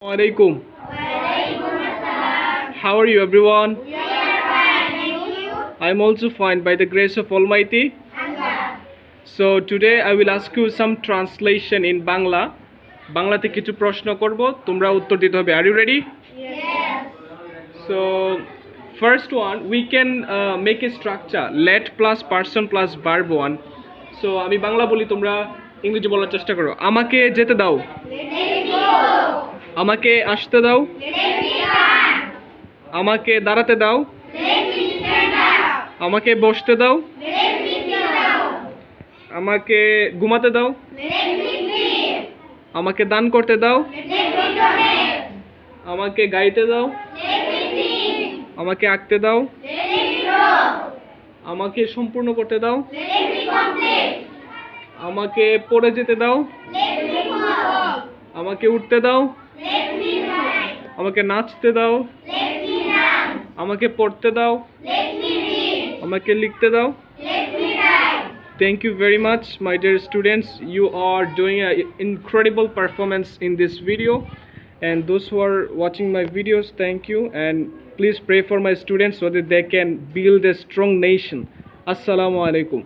Alaikum. How are you, everyone? I'm also fine by the grace of Almighty. So today I will ask you some translation in Bangla. বাংলাতে কিছু প্রশ্ন করব তোমরা উত্তর দিতে হবে। Are you ready so first one we can make a structure let plus person plus verb one so আমি বাংলা বলি তোমরা ইংরেজি বলার চেষ্টা করো। আমাকে যেতে দাও। আমাকে আসতে দাও। আমাকে দাঁড়াতে দাও। আমাকে বসতে দাও। আমাকে ঘুমাতে দাও। আমাকে দান করতে দাও। আমাকে গাইতে দাও। আমাকে আঁকতে দাও। আমাকে সম্পূর্ণ করতে দাও। আমাকে পড়ে যেতে দাও। আমাকে উঠতে দাও। আমাকে নাচতে দাও আমাকে পড়তে দাও আমাকে লিখতে দাও Thank you very much, my dear students. You are doing an incredible performance in this video. And those who are watching my videos, thank you. And please pray for my students so that they can build a strong nation. Assalamu alaikum.